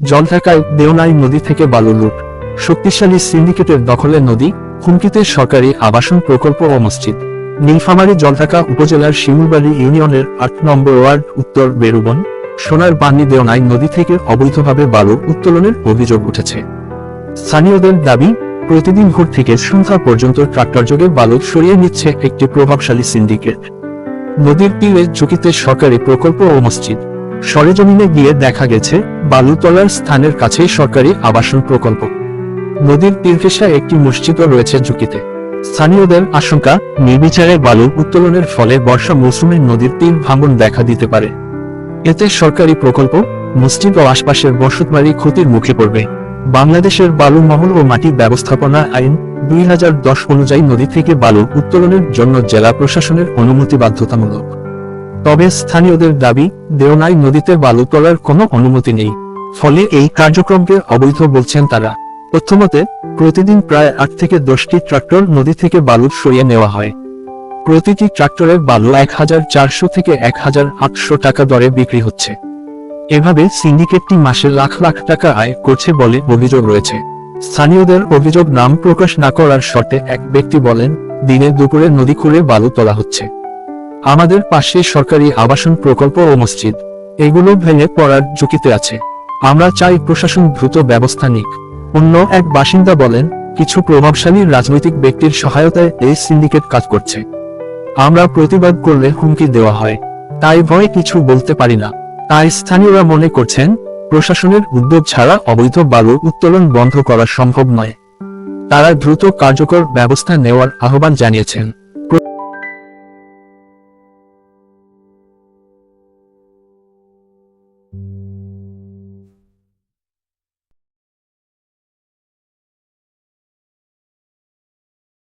জলঢাকায় দেওনাই নদী থেকে বালু লুট শক্তিশালী সিন্ডিকেটের দখলে নদী, হুমকিতে সরকারি আবাসন প্রকল্প ও মসজিদ। নীলফামারী জলঢাকা উপজেলার শিমুলবাড়ি ইউনিয়নের আট নম্বর ওয়ার্ড, উত্তর বেরুবন, সোনার বান্নি দেওনাই নদী থেকে অবৈধভাবে বালু উত্তোলনের অভিযোগ উঠেছে। স্থানীয়দের দাবি, প্রতিদিন ভোর থেকে সন্ধ্যা পর্যন্ত ট্রাক্টর যোগে বালু সরিয়ে নিচ্ছে একটি প্রভাবশালী সিন্ডিকেট। নদীর তীরে ঝুঁকিতে সরকারি প্রকল্প ও মসজিদ। সরেজমিনে গিয়ে দেখা গেছে, বালুতলার স্থানের কাছেই সরকারি আবাসন প্রকল্প। নদীর তীরঘেঁষা একটি মসজিদও রয়েছে ঝুঁকিতে। স্থানীয়দের আশঙ্কা, নির্বিচারে বালু উত্তোলনের ফলে বর্ষা মৌসুমে নদীর তীর ভাঙন দেখা দিতে পারে। এতে সরকারি প্রকল্প, মসজিদ ও আশপাশের বসতবাড়ি ক্ষতির মুখে পড়বে। বাংলাদেশের বালু মহল ও মাটি ব্যবস্থাপনা আইন দুই হাজার দশ অনুযায়ী নদী থেকে বালু উত্তোলনের জন্য জেলা প্রশাসনের অনুমতি বাধ্যতামূলক। তবে স্থানীয়দের দাবি দেওনাই নদীতে বালু তোলার কোনো অনুমতি নেই। ফলে এই কার্যক্রমকে অবৈধ বলছেন তারা। তথ্যমতে প্রতিদিন প্রায় আট থেকে দশটি ট্রাক্টর নদী থেকে বালু সরিয়ে নেওয়া হয়। প্রতিটি ট্রাক্টরের বালু এক হাজার চারশো থেকে এক হাজার আটশো টাকা দরে বিক্রি হচ্ছে। এভাবে সিন্ডিকেটটি মাসে লাখ লাখ টাকা আয় করছে বলে অভিযোগ রয়েছে। স্থানীয়দের অভিযোগ নাম প্রকাশ না করার শর্তে এক ব্যক্তি বলেন, দিনে দুপুরে নদী খুঁড়ে বালু তোলা হচ্ছে। আমাদের পাশে সরকারি আবাসন প্রকল্প ও মসজিদ। এগুলো ভেঙে পড়ার ঝুঁকিতে আছে। আমরা চাই প্রশাসন দ্রুত ব্যবস্থা নিক। অন্য এক বাসিন্দা বলেন, কিছু প্রভাবশালী রাজনৈতিক ব্যক্তির সহায়তায় এই সিন্ডিকেট কাজ করছে। আমরা প্রতিবাদ করলে হুমকি দেওয়া হয়। তাই ভয়ে কিছু বলতে পারি না। তাই স্থানীয়রা মনে করছেন, প্রশাসনের উদ্যোগ ছাড়া অবৈধ বালু উত্তোলন বন্ধ করা সম্ভব নয়। তারা দ্রুত কার্যকর ব্যবস্থা নেওয়ার আহ্বান জানিয়েছেন।